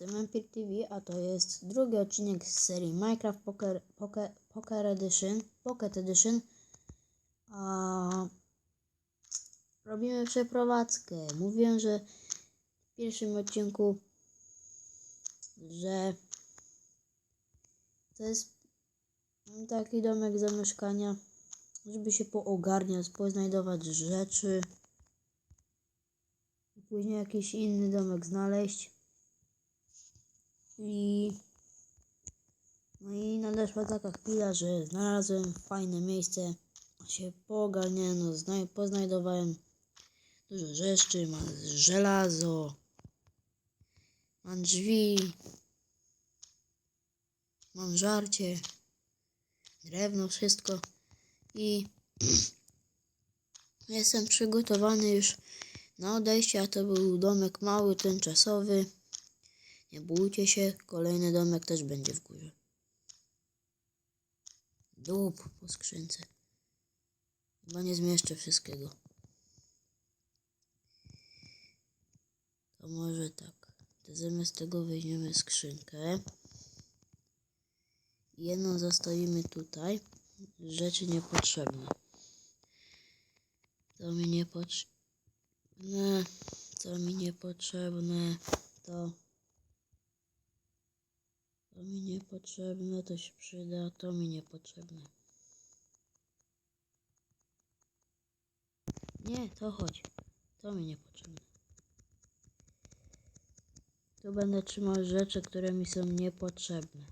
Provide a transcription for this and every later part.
Jestem Empir TV, a to jest drugi odcinek z serii Minecraft Poker, Poker, Poker Edition, Pocket Edition. A robimy przeprowadzkę. Mówiłem, że w pierwszym odcinku, że to jest taki domek zamieszkania, żeby się poogarniać, poznajdować rzeczy. Później jakiś inny domek znaleźć. I no i nadeszła taka chwila, że znalazłem fajne miejsce, się poogarniałem, no, zna- poznajdowałem dużo rzeczy, mam żelazo, mam drzwi, mam żarcie, drewno, wszystko i jestem przygotowany już na odejście, a to był domek mały, tymczasowy. Nie bójcie się, kolejny domek też będzie w górze. Dup po skrzynce. Chyba nie zmieszczę wszystkiego. To może tak. To zamiast tego weźmiemy skrzynkę. Jedną zostawimy tutaj. Rzeczy niepotrzebne. To mi niepotrzebne. To mi niepotrzebne. To. To mi niepotrzebne, to się przyda, to mi niepotrzebne. Nie, to chodź. To mi niepotrzebne. Tu będę trzymał rzeczy, które mi są niepotrzebne.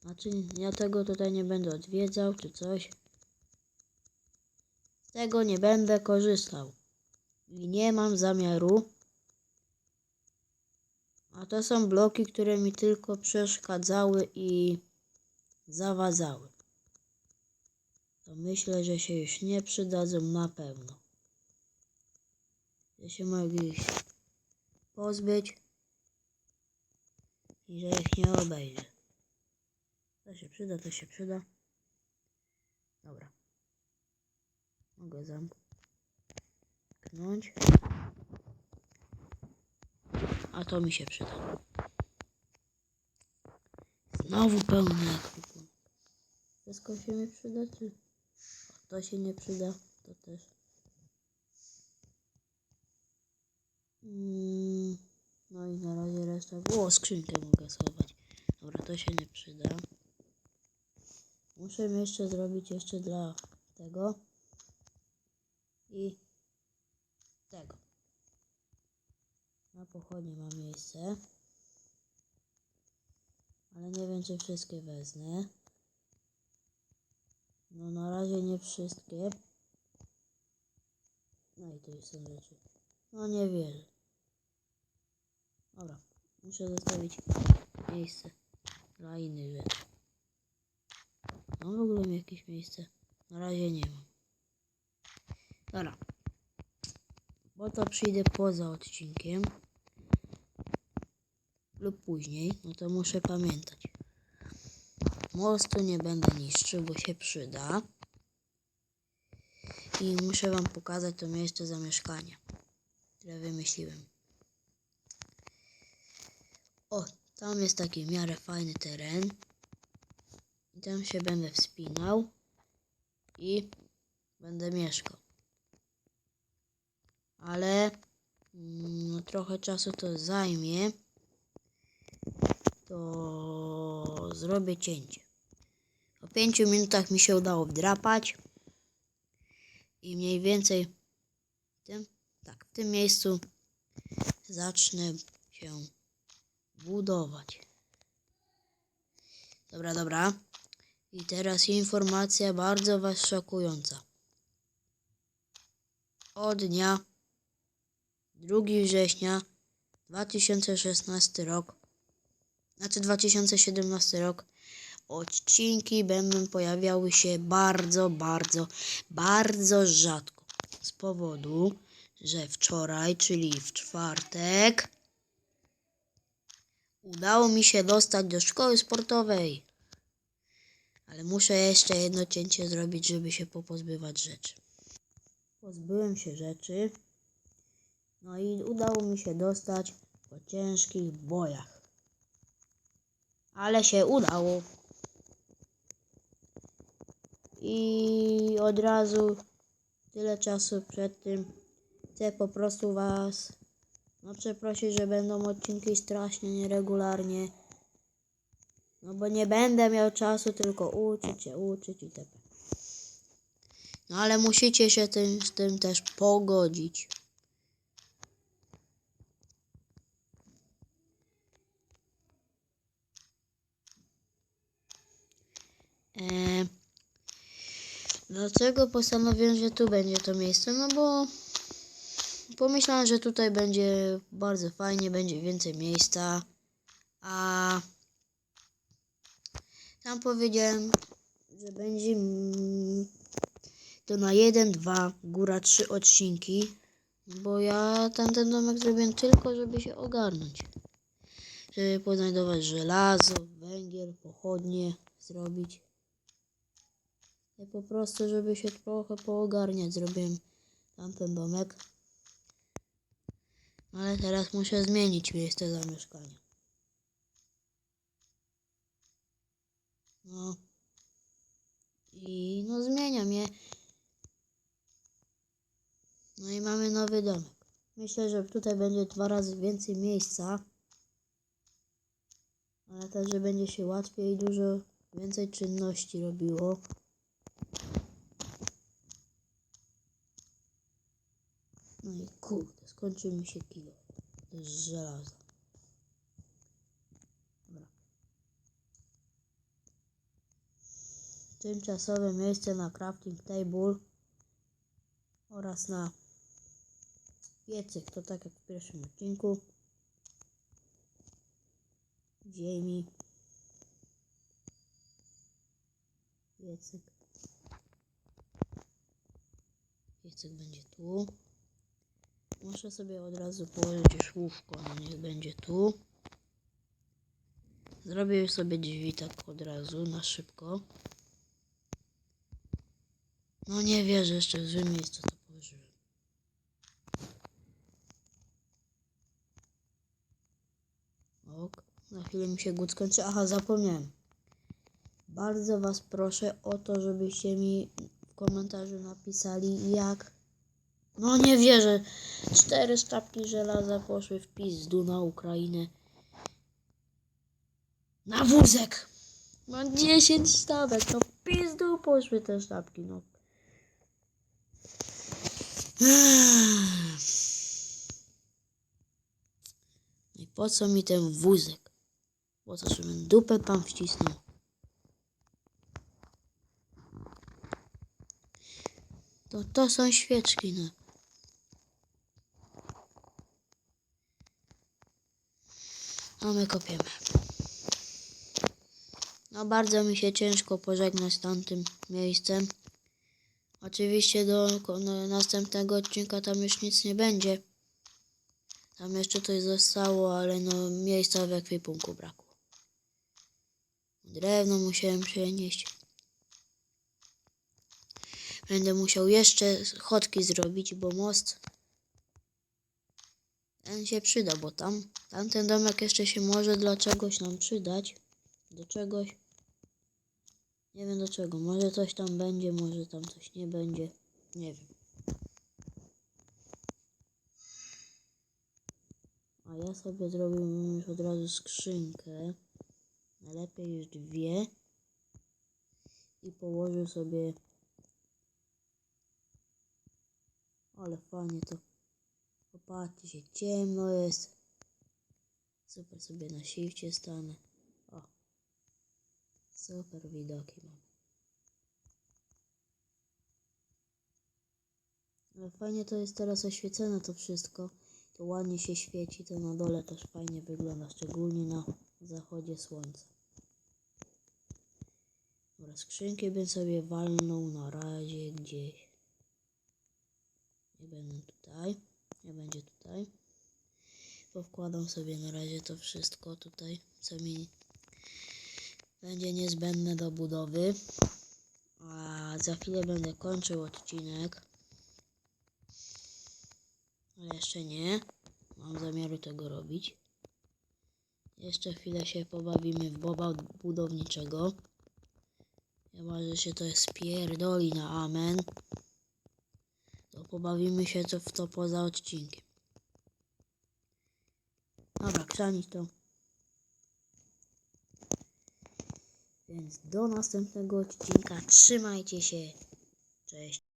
Znaczy, ja tego tutaj nie będę odwiedzał, czy coś. Z tego nie będę korzystał. I nie mam zamiaru a to są bloki, które mi tylko przeszkadzały i zawadzały. To myślę, że się już nie przydadzą na pewno. Ja się mogę ich pozbyć i że ich nie obejrzę. To się przyda, to się przyda. Dobra. Mogę zamknąć. A to mi się przyda. Znowu pełne ekwipunek. Wszystko się mi przyda, czy to się nie przyda? To też. Mm, no i na razie reszta. O, skrzynkę mogę schować. Dobra, to się nie przyda. Muszę jeszcze zrobić jeszcze dla tego i tego. Na pochodnie mam miejsce. Ale nie wiem, czy wszystkie wezmę. No na razie nie wszystkie. No i tu są rzeczy. No nie. Dobra. Muszę zostawić miejsce dla innych rzeczy. Mam w ogóle jakieś miejsce? Na razie nie mam. Dobra. Bo to przyjdę poza odcinkiem lub później, no to muszę pamiętać. Mostu nie będę niszczył, bo się przyda. I muszę wam pokazać to miejsce zamieszkania, które wymyśliłem. O, tam jest taki w miarę fajny teren. I tam się będę wspinał i będę mieszkał. Ale mm, no, trochę czasu to zajmie to zrobię cięcie. Po pięciu minutach mi się udało wdrapać i mniej więcej w tym, tak, w tym miejscu zacznę się budować. Dobra, dobra. I teraz informacja bardzo Was szokująca. Od dnia 2 września 2016 rok znaczy 2017 rok, odcinki będą pojawiały się bardzo, bardzo, bardzo rzadko. Z powodu, że wczoraj, czyli w czwartek, udało mi się dostać do szkoły sportowej. Ale muszę jeszcze jedno cięcie zrobić, żeby się popozbywać rzeczy. Pozbyłem się rzeczy. No i udało mi się dostać po ciężkich bojach. Ale się udało. I od razu tyle czasu przed tym chcę po prostu was no przeprosić, że będą odcinki strasznie nieregularnie. No bo nie będę miał czasu tylko uczyć się, uczyć i tak. No ale musicie się tym, z tym też pogodzić. Eee, dlaczego postanowiłem, że tu będzie to miejsce? No bo pomyślałem, że tutaj będzie bardzo fajnie, będzie więcej miejsca. A tam powiedziałem, że będzie to na jeden, dwa, góra trzy odcinki. Bo ja tamten domek zrobiłem tylko, żeby się ogarnąć. Żeby poznajdować żelazo, węgiel, pochodnie zrobić. I po prostu, żeby się trochę poogarniać, zrobiłem tamten domek. Ale teraz muszę zmienić miejsce zamieszkania. No. I no zmieniam je. No i mamy nowy domek. Myślę, że tutaj będzie dwa razy więcej miejsca. Ale też, że będzie się łatwiej i dużo więcej czynności robiło. No i kurde, skończył mi się kilo. Jest żelazo. Dobra. Tymczasowe miejsce na crafting table oraz na piecyk, to tak jak w pierwszym odcinku. Ziemi. Piecyk. Piecyk będzie tu. Muszę sobie od razu położyć łóżko, no niech będzie tu. Zrobię sobie drzwi tak od razu, na szybko. No nie wierzę, jeszcze w złym miejscu to położyłem. Ok, na chwilę mi się głód skończy. Aha, zapomniałem. Bardzo Was proszę o to, żebyście mi w komentarzu napisali jak... No nie wierzę. Cztery sztabki żelaza poszły w pizdu na Ukrainę. Na wózek! Mam 10 sztabek, no pizdu poszły te sztabki, no. No i po co mi ten wózek? Po co, żebym dupę tam wcisnął? To to są świeczki, no. A my kopiemy. No bardzo mi się ciężko pożegnać z tamtym miejscem. Oczywiście do no, następnego odcinka tam już nic nie będzie. Tam jeszcze coś zostało, ale no miejsca w ekwipunku brakło. Drewno musiałem przenieść. Będę musiał jeszcze chodki zrobić, bo most ten się przyda, bo tam tamten domek jeszcze się może dla czegoś nam przydać. Do czegoś. Nie wiem do czego. Może coś tam będzie, może tam coś nie będzie. Nie wiem. A ja sobie zrobiłem już od razu skrzynkę. Najlepiej już dwie. I położę sobie. Ale fajnie to. Popatrzcie się, ciemno jest. Super sobie na shifcie stanę. O. Super widoki mam. Ale fajnie to jest teraz oświecone to wszystko. To ładnie się świeci, to na dole też fajnie wygląda, szczególnie na zachodzie słońca. Dobra, skrzynki bym sobie walnął na razie gdzieś. Nie będę tutaj. Nie będzie tutaj. Powkładam sobie na razie to wszystko tutaj, co mi będzie niezbędne do budowy. A za chwilę będę kończył odcinek. Ale jeszcze nie. Mam zamiaru tego robić. Jeszcze chwilę się pobawimy w boba budowniczego. Chyba, że się to spierdoli na amen. Pobawimy się to w to poza odcinkiem. Dobra, krzanić to. Więc do następnego odcinka. Trzymajcie się. Cześć.